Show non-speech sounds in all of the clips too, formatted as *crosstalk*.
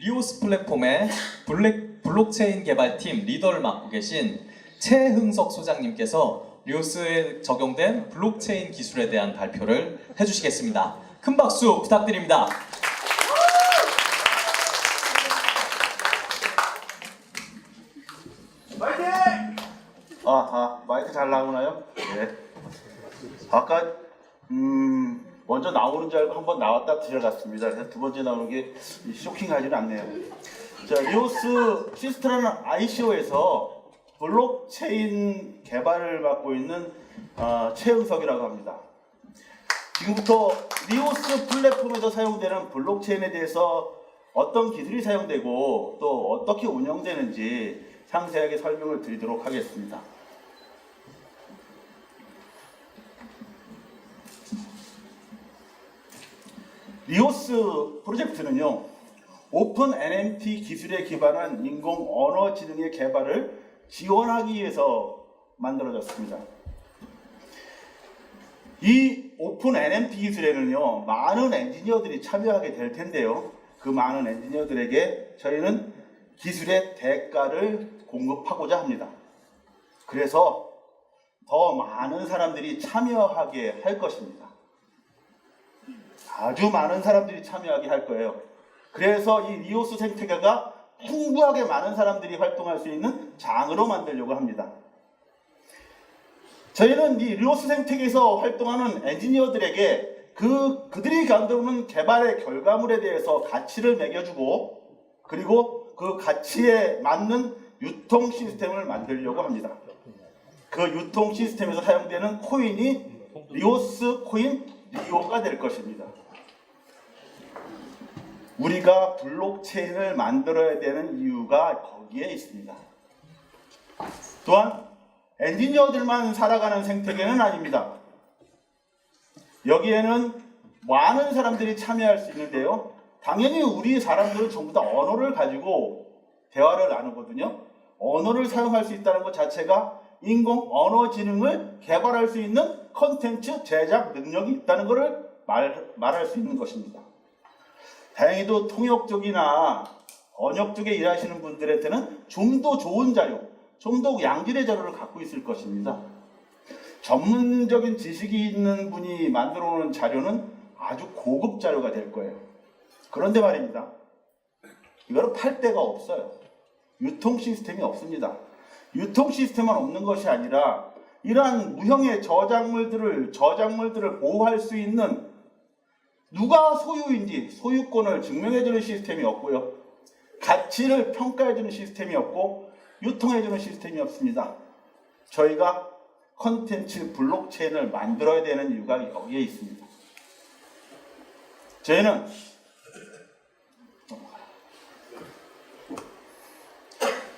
리오스 플랫폼의 블랙, 블록체인 개발팀 리더를 맡고 계신 최흥석 소장님께서 리오스에 적용된 블록체인 기술에 대한 발표를 해주시겠습니다. 큰 박수 부탁드립니다. 아, 아, 마이크 잘 나오나요? 네. 아까 음 먼저 나오는 줄 알고 한 번 나왔다 들어갔습니다. 그래서 두 번째 나오는 게 쇼킹하지는 않네요. 자, 리오스 시스트라는 ICO에서 블록체인 개발을 맡고 있는 어, 최은석이라고 합니다. 지금부터 리오스 플랫폼에서 사용되는 블록체인에 대해서 어떤 기술이 사용되고 또 어떻게 운영되는지 상세하게 설명을 드리도록 하겠습니다. 리오스 프로젝트는요, 오픈 NMT 기술에 기반한 인공 언어 지능의 개발을 지원하기 위해서 만들어졌습니다. 이 오픈 NMT 기술에는요, 많은 엔지니어들이 참여하게 될 텐데요. 그 많은 엔지니어들에게 저희는 기술의 대가를 공급하고자 합니다. 그래서 더 많은 사람들이 참여하게 할 것입니다. 아주 많은 사람들이 참여하게 할 거예요. 그래서 이 리오스 생태계가 풍부하게 많은 사람들이 활동할 수 있는 장으로 만들려고 합니다. 저희는 이 리오스 생태계에서 활동하는 엔지니어들에게 그 그들이 만들어오는 개발의 결과물에 대해서 가치를 매겨주고 그리고 그 가치에 맞는 유통 시스템을 만들려고 합니다. 그 유통 시스템에서 사용되는 코인이 리오스 코인 리오가 될 것입니다. 우리가 블록체인을 만들어야 되는 이유가 거기에 있습니다. 또한 엔지니어들만 살아가는 생태계는 아닙니다. 여기에는 많은 사람들이 참여할 수 있는데요. 당연히 우리 사람들은 전부 다 언어를 가지고 대화를 나누거든요. 언어를 사용할 수 있다는 것 자체가 인공 언어 지능을 개발할 수 있는 컨텐츠 제작 능력이 있다는 것을 말, 말할 수 있는 것입니다. 다행히도 통역 쪽이나 번역 쪽에 일하시는 분들한테는 좀 더 좋은 자료, 좀 더 양질의 자료를 갖고 있을 것입니다. 전문적인 지식이 있는 분이 만들어 놓은 자료는 아주 고급 자료가 될 거예요. 그런데 말입니다. 이거는 팔 데가 없어요. 유통 시스템이 없습니다. 유통 시스템만 없는 것이 아니라 이러한 무형의 저작물들을 저작물들을 보호할 수 있는 누가 소유인지 소유권을 증명해주는 시스템이 없고요. 가치를 평가해주는 시스템이 없고 유통해주는 시스템이 없습니다. 저희가 컨텐츠 블록체인을 만들어야 되는 이유가 여기에 있습니다. 저희는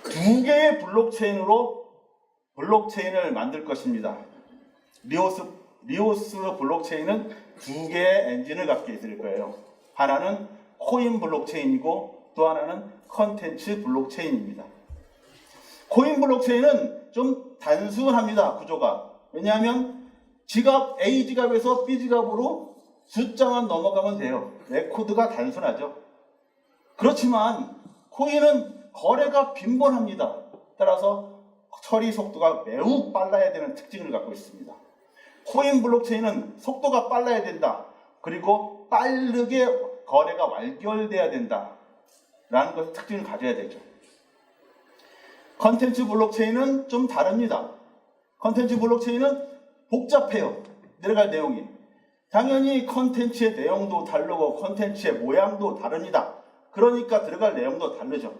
두 개의 블록체인으로 블록체인을 만들 것입니다. 리오스 리오스 블록체인은 두 개의 엔진을 갖게 있을 거예요. 하나는 코인 블록체인이고 또 하나는 컨텐츠 블록체인입니다. 코인 블록체인은 좀 단순합니다. 구조가. 왜냐하면 지갑 A 지갑에서 B 지갑으로 숫자만 넘어가면 돼요. 레코드가 단순하죠. 그렇지만 코인은 거래가 빈번합니다. 따라서 처리 속도가 매우 빨라야 되는 특징을 갖고 있습니다. 코인 블록체인은 속도가 빨라야 된다. 그리고 빠르게 거래가 완결돼야 된다. 라는 것의 특징을 가져야 되죠. 컨텐츠 블록체인은 좀 다릅니다. 컨텐츠 블록체인은 복잡해요. 내려갈 내용이. 당연히 컨텐츠의 내용도 다르고 컨텐츠의 모양도 다릅니다. 그러니까 들어갈 내용도 다르죠.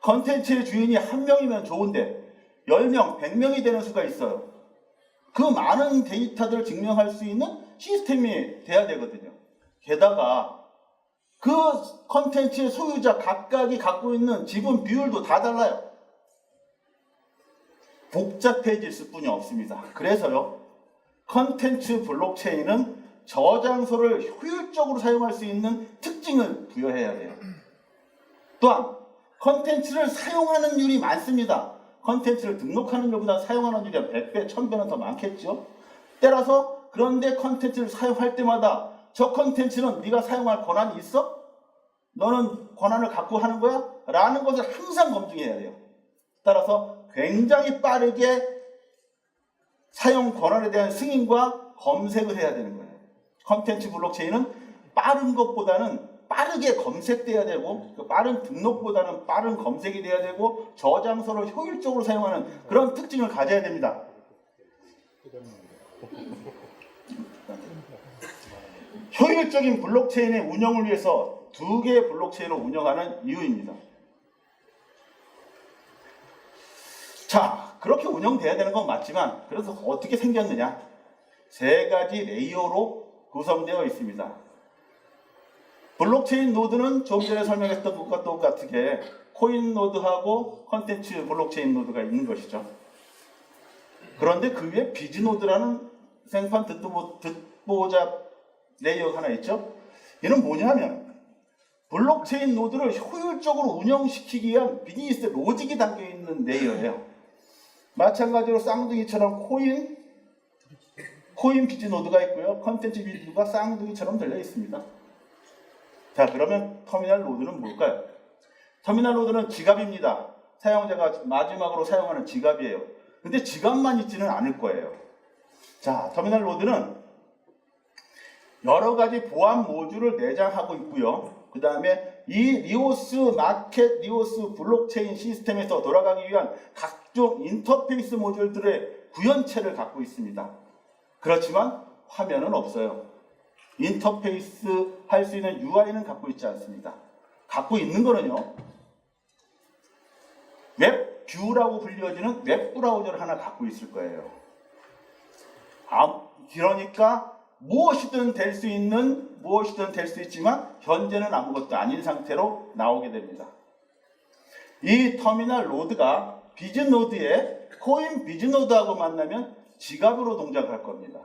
컨텐츠의 주인이 한 명이면 좋은데 10명, 100명이 되는 수가 있어요. 그 많은 데이터들을 증명할 수 있는 시스템이 돼야 되거든요. 게다가 그 컨텐츠의 소유자 각각이 갖고 있는 지분 비율도 다 달라요. 복잡해질 뿐이 없습니다. 그래서요, 컨텐츠 블록체인은 저장소를 효율적으로 사용할 수 있는 특징을 부여해야 돼요. 또한 컨텐츠를 사용하는 율이 많습니다. 컨텐츠를 등록하는 율보다 사용하는 율이 100배, 1000배는 더 많겠죠. 따라서 그런데 컨텐츠를 사용할 때마다 저 컨텐츠는 네가 사용할 권한이 있어? 너는 권한을 갖고 하는 거야? 라는 것을 항상 검증해야 돼요. 따라서 굉장히 빠르게 사용 권한에 대한 승인과 검색을 해야 되는 거예요. 컨텐츠 블록체인은 빠른 것보다는 빠르게 검색돼야 되고 그 빠른 등록보다는 빠른 검색이 돼야 되고 저장소를 효율적으로 사용하는 그런 특징을 가져야 됩니다. *laughs* 효율적인 블록체인의 운영을 위해서 두 개의 블록체인을 운영하는 이유입니다. 자, 그렇게 운영돼야 되는 건 맞지만 그래서 어떻게 생겼느냐? 세 가지 레이어로 구성되어 있습니다. 블록체인 노드는 좀 전에 설명했던 것과 똑같게 코인 노드하고 컨텐츠 블록체인 노드가 있는 것이죠. 그런데 그 위에 비즈 노드라는 생판 듣도 못- 듣보잡 레이어가 하나 있죠. 이는 뭐냐면 블록체인 노드를 효율적으로 운영시키기 위한 비즈니스 로직이 담겨 있는 레이어예요. 마찬가지로 쌍둥이처럼 코인, 코인 비즈 노드가 있고요. 컨텐츠 비즈 노드가 쌍둥이처럼 들려 있습니다. 자, 그러면 터미널 노드는 뭘까요? 터미널 노드는 지갑입니다. 사용자가 마지막으로 사용하는 지갑이에요. 근데 지갑만 있지는 않을 거예요. 자, 터미널 노드는 여러 가지 보안 모듈을 내장하고 있고요. 그 다음에 이 리오스 마켓 리오스 블록체인 시스템에서 돌아가기 위한 각종 인터페이스 모듈들의 구현체를 갖고 있습니다. 그렇지만 화면은 없어요. 인터페이스 할 수 있는 UI는 갖고 있지 않습니다. 갖고 있는 거는요. 웹 뷰라고 불려지는 웹 브라우저를 하나 갖고 있을 거예요. 아, 그러니까 무엇이든 될 수 있는 무엇이든 될 수 있지만 현재는 아무것도 아닌 상태로 나오게 됩니다. 이 터미널 로드가 비즈노드의 코인 비즈노드하고 만나면 지갑으로 동작할 겁니다.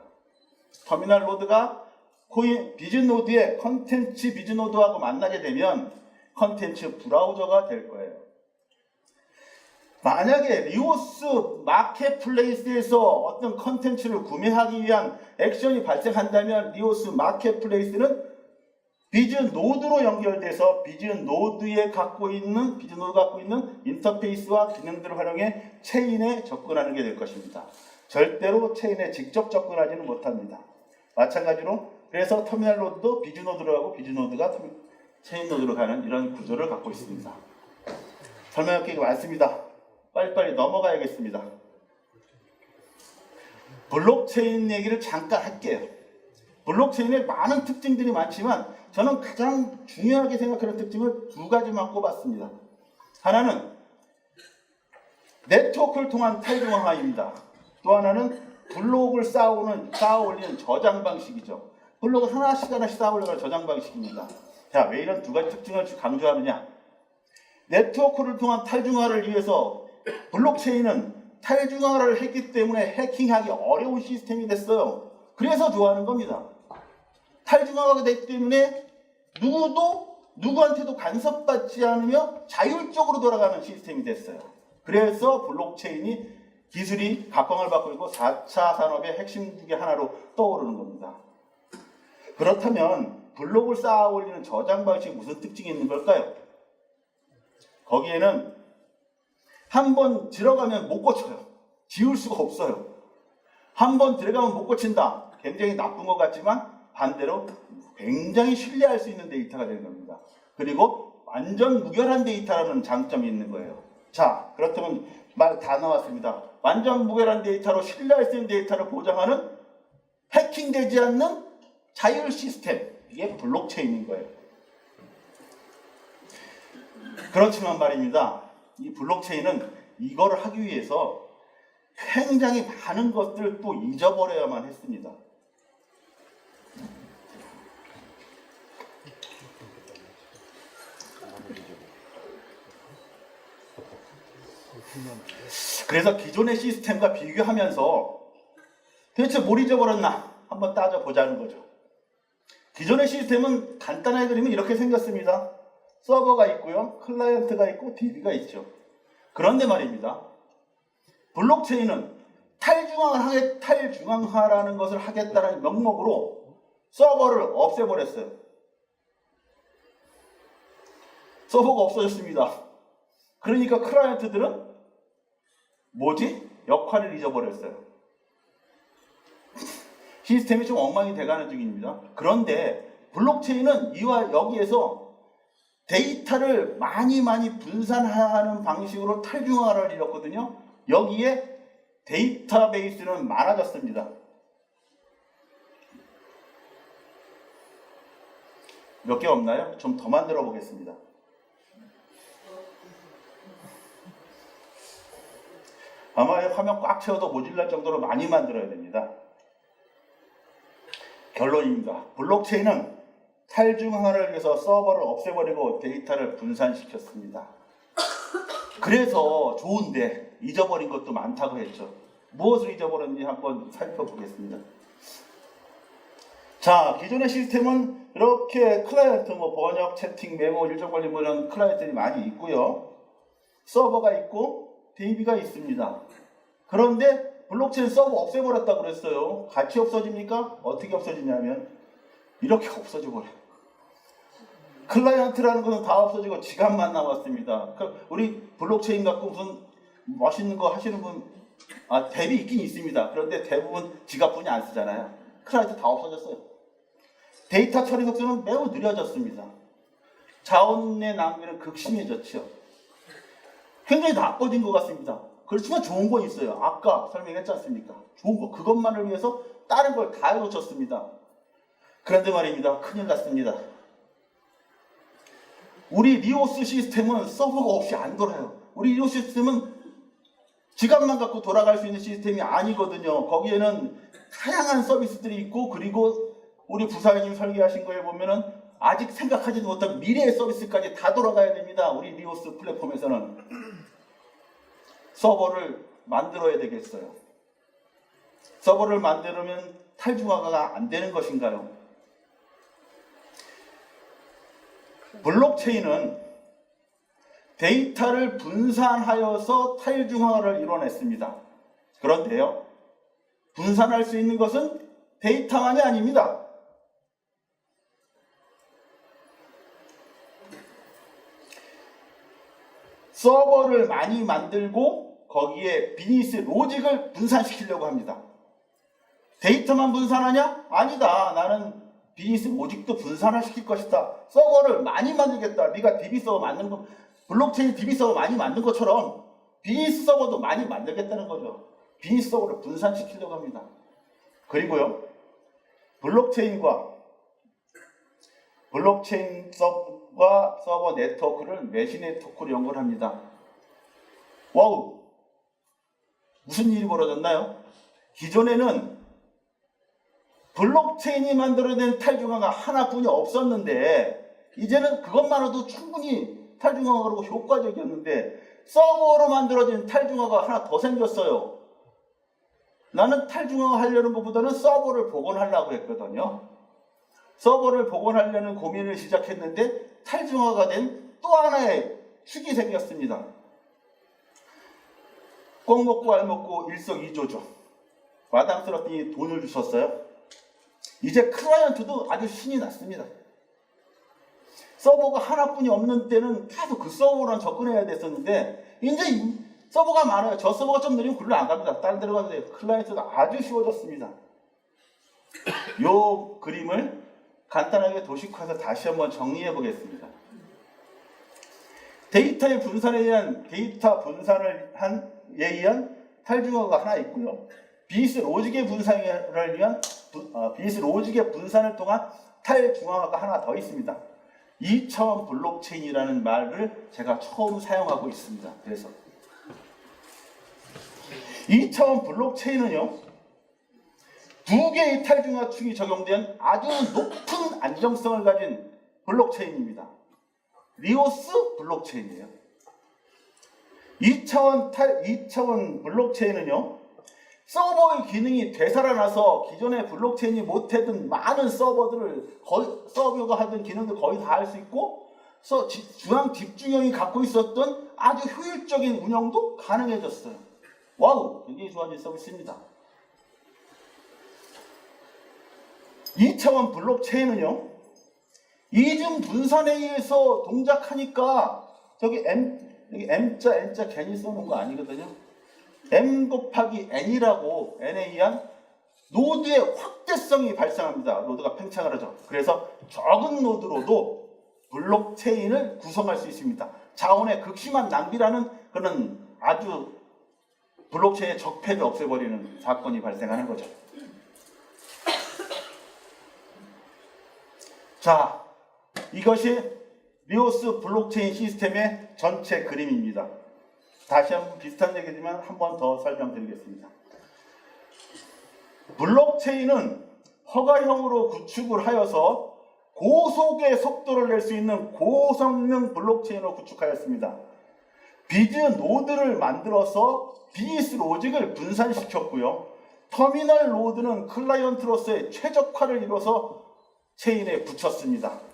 터미널 로드가 코인 비즈노드의 컨텐츠 비즈노드하고 만나게 되면 컨텐츠 브라우저가 될 거예요. 만약에 리오스 마켓플레이스에서 어떤 컨텐츠를 구매하기 위한 액션이 발생한다면 리오스 마켓플레이스는 비즈 노드로 연결돼서 비즈 노드에 갖고 있는 비즈 노드가 갖고 있는 인터페이스와 기능들을 활용해 체인에 접근하는 게 될 것입니다. 절대로 체인에 직접 접근하지는 못합니다. 마찬가지로 그래서 터미널 노드도 비즈 노드로 하고 비즈 노드가 체인 노드로 가는 이런 구조를 갖고 있습니다. 설명할 게 많습니다. 빨리빨리 넘어가야겠습니다. 블록체인 얘기를 잠깐 할게요. 블록체인에 많은 특징들이 많지만 저는 가장 중요하게 생각하는 특징을 두 가지만 꼽았습니다. 하나는 네트워크를 통한 탈중앙화입니다. 또 하나는 블록을 쌓아오는, 쌓아 올리는 저장 방식이죠. 블록을 하나씩 하나씩 쌓아 올려가는 저장 방식입니다. 자, 왜 이런 두 가지 특징을 강조하느냐? 네트워크를 통한 탈중화를 위해서 블록체인은 탈중화를 했기 때문에 해킹하기 어려운 시스템이 됐어요. 그래서 좋아하는 겁니다. 탈중화가 됐기 때문에 누구도 누구한테도 간섭받지 않으며 자율적으로 돌아가는 시스템이 됐어요. 그래서 블록체인이 기술이 각광을 받고 있고 4차 산업의 핵심 중의 하나로 떠오르는 겁니다. 그렇다면 블록을 쌓아 올리는 저장 방식에 무슨 특징이 있는 걸까요? 거기에는 한 번 들어가면 못 고쳐요. 지울 수가 없어요. 한 번 들어가면 못 고친다. 굉장히 나쁜 것 같지만 반대로 굉장히 신뢰할 수 있는 데이터가 되는 겁니다. 그리고 완전 무결한 데이터라는 장점이 있는 거예요. 자, 그렇다면 말 다 나왔습니다. 완전 무결한 데이터로 신뢰할 수 있는 데이터를 보장하는 해킹되지 않는 자율 시스템. 이게 블록체인인 거예요. 그렇지만 말입니다. 이 블록체인은 이거를 하기 위해서 굉장히 많은 것들을 또 잊어버려야만 했습니다. 그래서 기존의 시스템과 비교하면서 도대체 뭘 잊어버렸나 한번 따져보자는 거죠. 기존의 시스템은 간단하게 그리면 이렇게 생겼습니다. 서버가 있고요. 클라이언트가 있고 DB가 있죠. 그런데 말입니다. 블록체인은 탈중앙을 하게, 탈중앙화라는 것을 하겠다는 명목으로 서버를 없애버렸어요. 서버가 없어졌습니다. 그러니까 클라이언트들은 뭐지? 역할을 잊어버렸어요. 시스템이 좀 엉망이 돼가는 중입니다. 그런데 블록체인은 이와 여기에서 데이터를 많이 많이 분산하는 방식으로 탈중화를 이뤘거든요. 여기에 데이터베이스는 많아졌습니다. 몇 개 없나요? 좀 더 만들어 보겠습니다. 아마 화면 꽉 채워도 모질랄 정도로 많이 만들어야 됩니다. 결론입니다. 블록체인은 탈중화를 위해서 서버를 없애버리고 데이터를 분산시켰습니다. 그래서 좋은데 잊어버린 것도 많다고 했죠. 무엇을 잊어버렸는지 한번 살펴보겠습니다. 자, 기존의 시스템은 이렇게 클라이언트, 뭐 번역, 채팅, 메모, 일정 관리 뭐 이런 클라이언트들이 많이 있고요. 서버가 있고 DB가 있습니다. 그런데 블록체인 서버 없애버렸다고 그랬어요. 같이 없어집니까? 어떻게 없어지냐면 이렇게 *laughs* 없어져 버려요. 클라이언트라는 것은 다 없어지고 지갑만 남았습니다. 그 우리 블록체인 갖고 무슨 멋있는 거 하시는 분, 아, 탭이 있긴 있습니다. 그런데 대부분 지갑뿐이 안 쓰잖아요. 클라이언트 다 없어졌어요. 데이터 처리 속도는 매우 느려졌습니다. 자원의 낭비는 극심해졌죠. 굉장히 나빠진 것 같습니다. 그렇지만 좋은 건 있어요. 아까 설명했지 않습니까? 좋은 거. 그것만을 위해서 다른 걸 다 해놓쳤습니다. 그런데 말입니다. 큰일 났습니다. 우리 리오스 시스템은 서버가 없이 안 돌아요. 우리 리오스 시스템은 지갑만 갖고 돌아갈 수 있는 시스템이 아니거든요. 거기에는 다양한 서비스들이 있고 그리고 우리 부사장님 설계하신 거에 보면은 아직 생각하지도 못한 미래의 서비스까지 다 돌아가야 됩니다. 우리 리오스 플랫폼에서는 서버를 만들어야 되겠어요. 서버를 만들면 탈중화가 안 되는 것인가요? 블록체인은 데이터를 분산하여서 탈중화를 이뤄냈습니다. 그런데요, 분산할 수 있는 것은 데이터만이 아닙니다. 서버를 많이 만들고 거기에 비즈니스 로직을 분산시키려고 합니다. 데이터만 분산하냐? 아니다. 나는 비즈니스 로직도 분산을 시킬 것이다. 서버를 많이 만들겠다. 네가 DB 서버 만든 거, 블록체인 DB 서버 많이 만든 것처럼 비즈니스 서버도 많이 만들겠다는 거죠. 비즈니스 서버를 분산시키려고 합니다. 그리고요, 블록체인과 블록체인 서버와 서버 네트워크를 메시 네트워크로 연결합니다. 와우! 무슨 일이 벌어졌나요? 기존에는 블록체인이 만들어낸 탈중화가 하나뿐이 없었는데 이제는 그것만으로도 충분히 탈중화가 효과적이었는데 서버로 만들어진 탈중화가 하나 더 생겼어요. 나는 탈중화 하려는 것보다는 서버를 복원하려고 했거든요. 서버를 복원하려는 고민을 시작했는데 탈중화가 된 또 하나의 축이 생겼습니다. 꼭 먹고 알 먹고 일석이조죠. 마당스럽더니 돈을 주셨어요. 이제 클라이언트도 아주 신이 났습니다. 서버가 하나뿐이 없는 때는 계속 그 서버랑 접근해야 됐었는데 이제 이 서버가 많아요. 저 서버가 좀 느리면 글로 안 갑니다. 다른 데로 가도 돼요. 클라이언트가 아주 쉬워졌습니다. *coughs* 요 그림을 간단하게 도식화해서 다시 한번 정리해 보겠습니다. 데이터의 분산에 의한 데이터 분산을 한 에 의한 탈중화가 하나 있고요. 비스 로직의 분산을 위한 부- 어, 비스 로직의 분산을 통한 탈중화가 하나 더 있습니다. 2차원 블록체인이라는 말을 제가 처음 사용하고 있습니다. 그래서 2차원 블록체인은요. 두 개의 탈중화축이 적용된 아주 높은 안정성을 가진 블록체인입니다. 리오스 블록체인이에요. 2차원 탈 2차원 블록체인은요. 서버의 기능이 되살아나서 기존의 블록체인이 못했던 많은 서버들을 거의 서버가 하던 기능들 거의 다 할 수 있고 서- 지- 중앙 집중형이 갖고 있었던 아주 효율적인 운영도 가능해졌어요. 와우, 굉장히 좋아진 서비스입니다. 2차원 블록체인은요. 이중 분산에 의해서 동작하니까 저기 M 여기 M자 N자 괜히 써놓은 거 아니거든요. M 곱하기 N이라고 N에 의한 노드의 확대성이 발생합니다. 노드가 팽창을 하죠. 그래서 적은 노드로도 블록체인을 구성할 수 있습니다. 자원의 극심한 낭비라는 그런 아주 블록체인의 적폐를 없애버리는 사건이 발생하는 거죠. 자, 이것이 리오스 블록체인 시스템의 전체 그림입니다. 다시 한번 비슷한 얘기지만 한 번 더 설명드리겠습니다. 블록체인은 허가형으로 구축을 하여서 고속의 속도를 낼 수 있는 고성능 블록체인으로 구축하였습니다. 비즈 노드를 만들어서 비즈 로직을 분산시켰고요. 터미널 노드는 클라이언트로서의 최적화를 이뤄서 체인에 붙였습니다.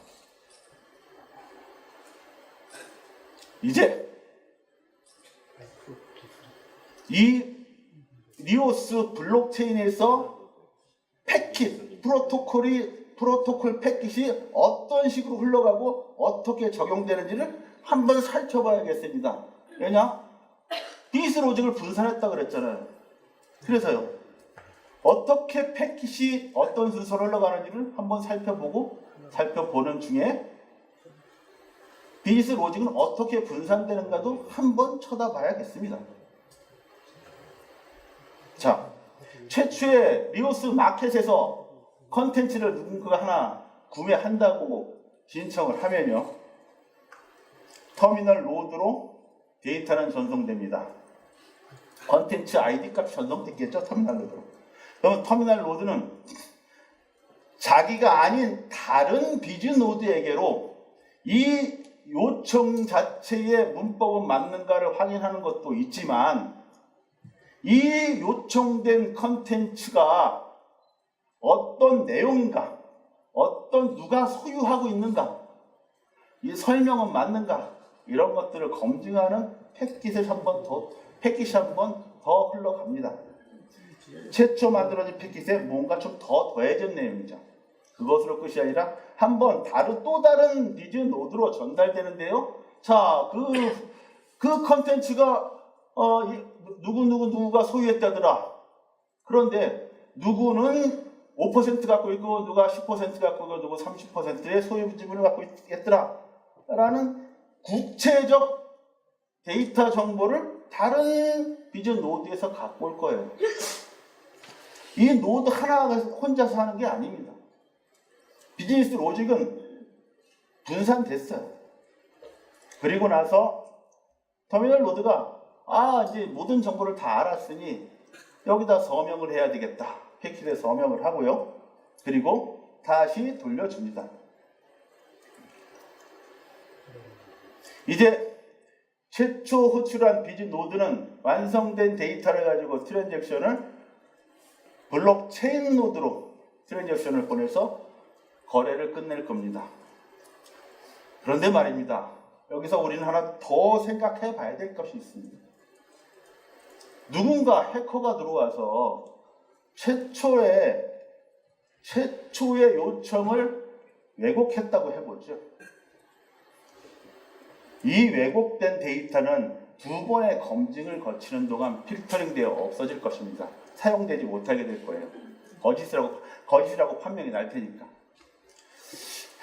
이제 이 리오스 블록체인에서 패킷 프로토콜이 프로토콜 패킷이 어떤 식으로 흘러가고 어떻게 적용되는지를 한번 살펴봐야겠습니다. 왜냐? 비스 로직을 분산했다 그랬잖아요. 그래서요. 어떻게 패킷이 어떤 순서로 흘러가는지를 한번 살펴보고 살펴보는 중에 비즈 로직은 어떻게 분산되는가도 한번 쳐다봐야겠습니다. 자, 최초의 리오스 마켓에서 컨텐츠를 누군가 하나 구매한다고 신청을 하면요. 터미널 로드로 데이터는 전송됩니다. 컨텐츠 아이디 값 전송됐겠죠? 터미널 로드로. 그러면 터미널 로드는 자기가 아닌 다른 비즈 노드에게로 이 요청 자체의 문법은 맞는가를 확인하는 것도 있지만 이 요청된 컨텐츠가 어떤 내용인가, 어떤 누가 소유하고 있는가, 이 설명은 맞는가 이런 것들을 검증하는 패킷을 한번 더 패킷이 한번 더 흘러갑니다. 최초 만들어진 패킷에 뭔가 좀 더 더해진 내용이죠. 그것으로 끝이 아니라 한번 다른 또 다른 비즈 노드로 전달되는데요. 자, 그, 그 컨텐츠가, 어, 이- 누구, 누구, 누구가 소유했다더라. 그런데 누구는 5% 갖고 있고, 누가 10% 갖고 있고, 누구 30%의 소유 지분을 갖고 있겠더라. 라는 구체적 데이터 정보를 다른 비즈 노드에서 갖고 올 거예요. 이 노드 하나가 혼자서 하는 게 아닙니다. 비즈니스 로직은 분산됐어요. 그리고 나서 터미널 로드가 아 이제 모든 정보를 다 알았으니 여기다 서명을 해야 되겠다. 패킷에 서명을 하고요. 그리고 다시 돌려줍니다. 이제 최초 호출한 비즈 노드는 완성된 데이터를 가지고 트랜잭션을 블록체인 노드로 트랜잭션을 보내서 거래를 끝낼 겁니다. 그런데 말입니다. 여기서 우리는 하나 더 생각해 봐야 될 것이 있습니다. 누군가 해커가 들어와서 최초의 최초의 요청을 왜곡했다고 해보죠. 이 왜곡된 데이터는 두 번의 검증을 거치는 동안 필터링되어 없어질 것입니다. 사용되지 못하게 될 거예요. 거짓이라고 거짓이라고 판명이 날 테니까.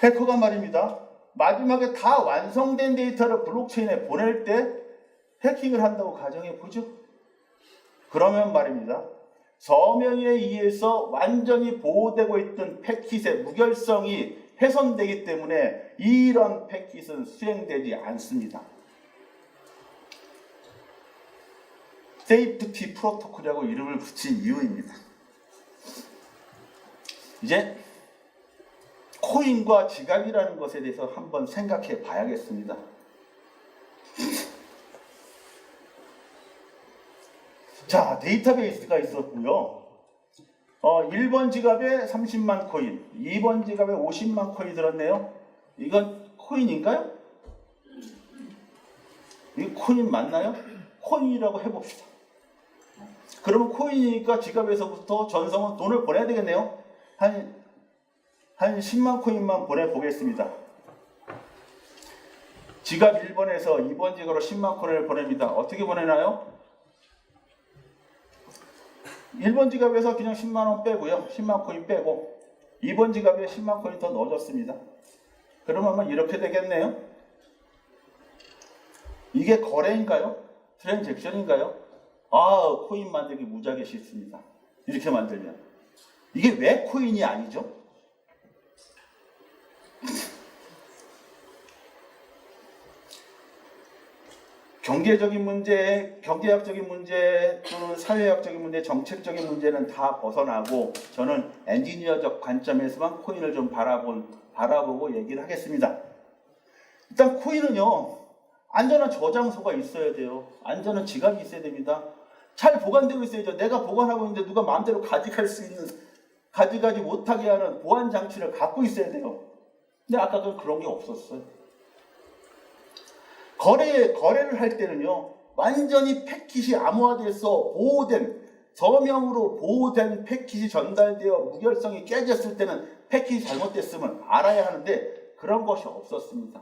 해커가 말입니다. 마지막에 다 완성된 데이터를 블록체인에 보낼 때 해킹을 한다고 가정해 보죠. 그러면 말입니다. 서명에 의해서 완전히 보호되고 있던 패킷의 무결성이 훼손되기 때문에 이런 패킷은 수행되지 않습니다. 세이프티 프로토콜이라고 이름을 붙인 이유입니다. 이제 코인과 지갑이라는 것에 대해서 한번 생각해 봐야겠습니다. 자, 데이터베이스가 있었고요. 어, 1번 지갑에 30만 코인, 2번 지갑에 50만 코인이 들었네요. 이건 코인인가요? 이 코인 맞나요? 코인이라고 해봅시다. 그러면 코인이니까 지갑에서부터 전성은 돈을 보내야 되겠네요. 한, 한 10만 코인만 보내보겠습니다. 지갑 1번에서 2번 지갑으로 10만 코인을 보냅니다. 어떻게 보내나요? 1번 지갑에서 그냥 10만 원 빼고요. 10만 코인 빼고 2번 지갑에 10만 코인 더 넣어줬습니다. 그러면 이렇게 되겠네요. 이게 거래인가요? 트랜잭션인가요? 아, 코인 만들기 무지하게 쉽습니다. 이렇게 만들면. 이게 왜 코인이 아니죠? 경제적인 문제, 경제학적인 문제, 또는 사회학적인 문제, 정책적인 문제는 다 벗어나고 저는 엔지니어적 관점에서만 코인을 좀 바라본, 바라보고 얘기를 하겠습니다. 일단 코인은요, 안전한 저장소가 있어야 돼요. 안전한 지갑이 있어야 됩니다. 잘 보관되고 있어야죠. 내가 보관하고 있는데 누가 마음대로 가져갈 수 있는, 가져가지 못하게 하는 보안 장치를 갖고 있어야 돼요. 근데 아까 그 그런 게 없었어요. 거래, 거래를 할 때는요, 완전히 패킷이 암호화돼서 보호된, 서명으로 보호된 패킷이 전달되어 무결성이 깨졌을 때는 패킷이 잘못됐으면 알아야 하는데 그런 것이 없었습니다.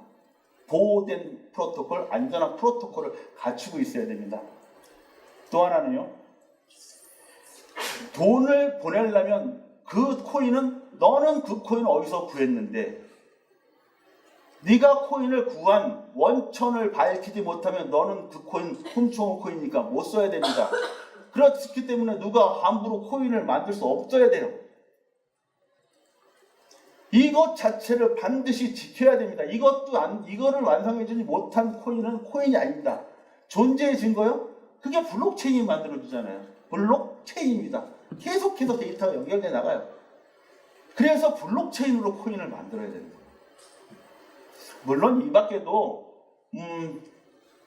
보호된 프로토콜, 안전한 프로토콜을 갖추고 있어야 됩니다. 또 하나는요, 돈을 보내려면 그 코인은 너는 그 코인을 어디서 구했는데 네가 코인을 구한 원천을 밝히지 못하면 너는 그 코인 훔쳐온 코인이니까 못 써야 됩니다. 그렇기 때문에 누가 함부로 코인을 만들 수 없어야 돼요. 이것 자체를 반드시 지켜야 됩니다. 이것도 안, 이거를 완성해주지 못한 코인은 코인이 아닙니다. 존재의 증거요? 그게 블록체인이 만들어주잖아요. 블록체인입니다. 계속해서 데이터가 연결돼 나가요. 그래서 블록체인으로 코인을 만들어야 됩니다. 물론 이 밖에도 음,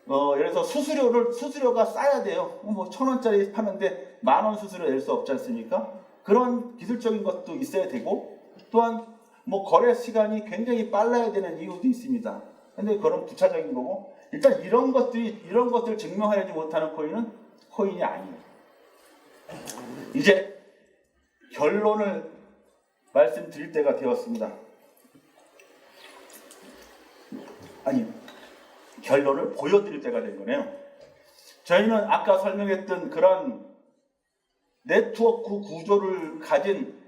어, 예를 들어서 수수료를 수수료가 싸야 돼요. 뭐 천 원짜리 파는데 만 원 수수료 낼 수 없지 않습니까? 그런 기술적인 것도 있어야 되고 또한 뭐 거래 시간이 굉장히 빨라야 되는 이유도 있습니다. 근데 그런 부차적인 거고 일단 이런 것들이 이런 것들을 증명하지 못하는 코인은 코인이 아니에요. 이제 결론을 말씀드릴 때가 되었습니다. 아니 결론을 보여드릴 때가 된 거네요. 저희는 아까 설명했던 그런 네트워크 구조를 가진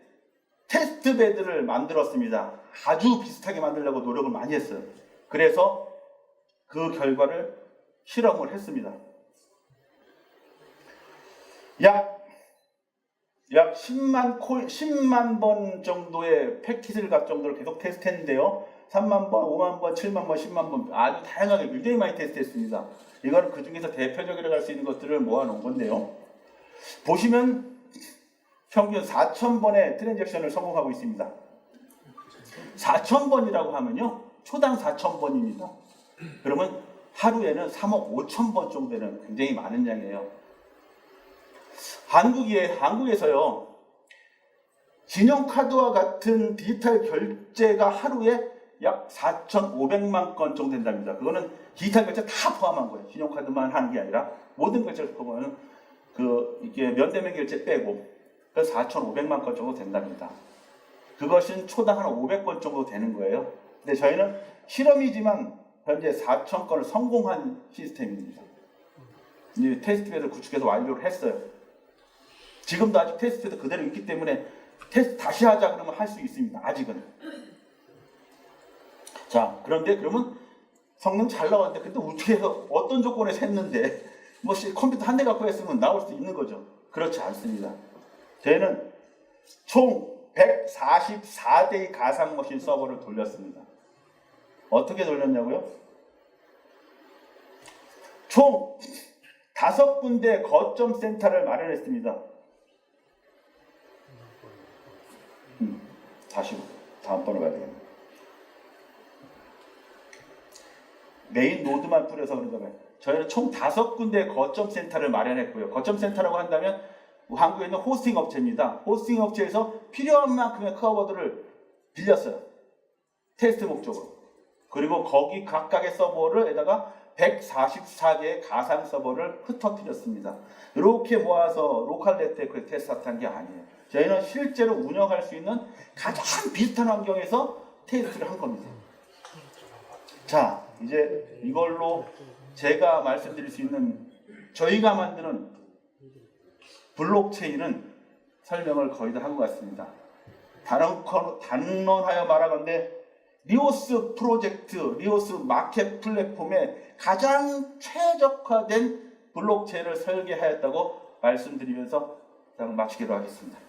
테스트 베드를 만들었습니다. 아주 비슷하게 만들려고 노력을 많이 했어요. 그래서 그 결과를 실험을 했습니다. 약, 약 10만 코 10만 번 정도의 패킷을 각 정도를 계속 테스트했는데요. 3만 번, 5만 번, 7만 번, 10만 번 아주 다양하게 굉장히 많이 테스트했습니다. 이거는 그 중에서 대표적이라고 할 수 있는 것들을 모아놓은 건데요. 보시면 평균 4,000번의 트랜잭션을 성공하고 있습니다. 4,000번이라고 하면요. 초당 4,000번입니다. 그러면 하루에는 3억 5천 번 정도 되는 굉장히 많은 양이에요. 한국에, 한국에서요. 신용카드와 같은 디지털 결제가 하루에 약 4,500만 건 정도 된답니다. 그거는 디지털 결제 다 포함한 거예요. 신용카드만 하는 게 아니라 모든 결제를 포함하는 그 이게 면대면 결제 빼고 그래서 4,500만 건 정도 된답니다. 그것은 초당 한 500건 정도 되는 거예요. 근데 저희는 실험이지만 현재 4천 건을 성공한 시스템입니다. 이제 테스트베드를 구축해서 완료를 했어요. 지금도 아직 테스트베드 그대로 있기 때문에 테스트 다시 하자 그러면 할 수 있습니다. 아직은. 자, 그런데 그러면 성능 잘 나왔는데 근데 어떻게 해서 어떤 조건에서 했는데 뭐 시- 컴퓨터 한 대 갖고 했으면 나올 수 있는 거죠. 그렇지 않습니다. 저희는 총 144대의 가상 머신 서버를 돌렸습니다. 어떻게 돌렸냐고요? 총 다섯 군데 거점 센터를 마련했습니다. 음, 다시 다음번에 가야 되겠네. 메인 노드만 뿌려서 그런가 봐요. 저희는 총 다섯 군데 거점 센터를 마련했고요. 거점 센터라고 한다면 한국에 있는 호스팅 업체입니다. 호스팅 업체에서 필요한 만큼의 커버들을 빌렸어요. 테스트 목적으로. 그리고 거기 각각의 서버를에다가 144개의 가상 서버를 흩어뜨렸습니다. 이렇게 모아서 로컬 네트워크에 테스트한 게 아니에요. 저희는 실제로 운영할 수 있는 가장 비슷한 환경에서 테스트를 한 겁니다. 자, 이제 이걸로 제가 말씀드릴 수 있는 저희가 만드는 블록체인은 설명을 거의 다 한 것 같습니다. 단언, 단언하여 말하건대 리오스 프로젝트, 리오스 마켓 플랫폼에 가장 최적화된 블록체인을 설계하였다고 말씀드리면서 마치기로 하겠습니다.